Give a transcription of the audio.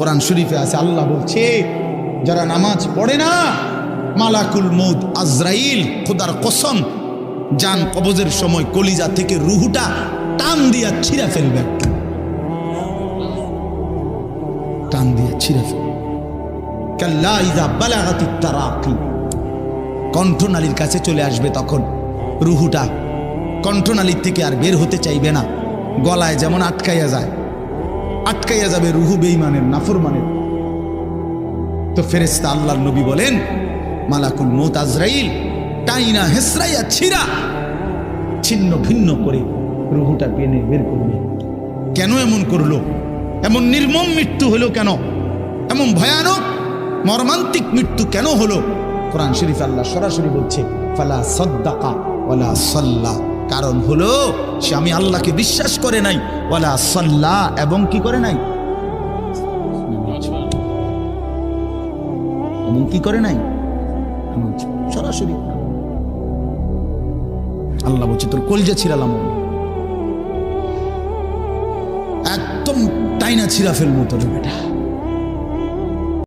কোরআন শরীফে আছে, আল্লাহ বলছে, যারা নামাজ পড়ে না, মালাকুল মৌদ আজরাইল, খোদার কসম, যান কবজের সময় কলিজা থেকে রুহুটা টান দিয়া ছিঁড়া ফেলবে। টান দিয়া ছিঁড়া ফেলবে। কণ্ঠনালীর কাছে চলে আসবে তখন রুহুটা। কণ্ঠনালীর থেকে আর বের হতে চাইবে না। গলায় যেমন আটকাইয়া যায় আটকাইয়া যাবে রুহু বেইমানের নাফরমানের। তো ফেরেস্তা আল্লাহর নবী বলেন, মালাকুল মৌত আজরাইল, টাইনা হেসরাইয়া ছিরা ছিন্ন ভিন্ন করে রুহুটা পেনে বের করবে কেন এমন করল? এমন নির্মম মৃত্যু হলো কেন? এমন ভয়ানক, মর্মান্তিক মৃত্যু কেন হলো? কোরআন শরীফ আল্লাহ সরাসরি বলছে, ফালা সদ্দাকা ওয়ালা সাল্লা। কারণ হলো, সে আমি আল্লাহকে বিশ্বাস করে নাই। ওয়ালা সাল্লা, এবং কি করে নাই? এবং কি করে নাই? সরাসরি। আল্লাহ বলছে, তোর কলজা ছিড়ালাম একদম টাইনা ছিঁড়া ফেলব তোর বেটা